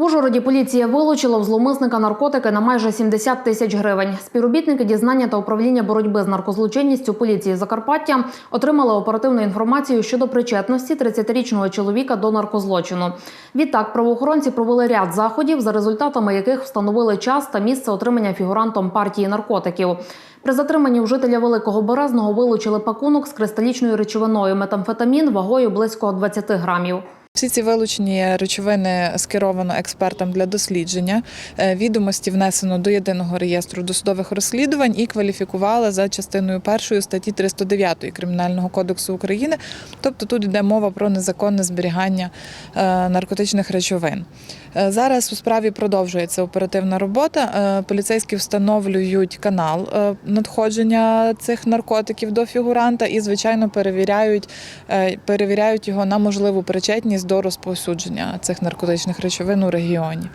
В Ужгороді поліція вилучила в зловмисника наркотики на майже 70 тисяч гривень. Співробітники дізнання та управління боротьби з наркозлочинністю поліції Закарпаття отримали оперативну інформацію щодо причетності 30-річного чоловіка до наркозлочину. Відтак правоохоронці провели ряд заходів, за результатами яких встановили час та місце отримання фігурантом партії наркотиків. При затриманні у жителя Великого Березного вилучили пакунок з кристалічною речовиною метамфетамін вагою близько 20 грамів. Всі ці вилучені речовини скеровано експертам для дослідження. Е, Відомості внесено до єдиного реєстру досудових розслідувань і кваліфікували за частиною першої статті 309 Кримінального кодексу України. Тобто тут йде мова про незаконне зберігання е, наркотичних речовин. Е, Зараз у справі продовжується оперативна робота. Поліцейські встановлюють канал надходження цих наркотиків до фігуранта і, звичайно, перевіряють, перевіряють його на можливу причетність до розповсюдження цих наркотичних речовин у регіоні.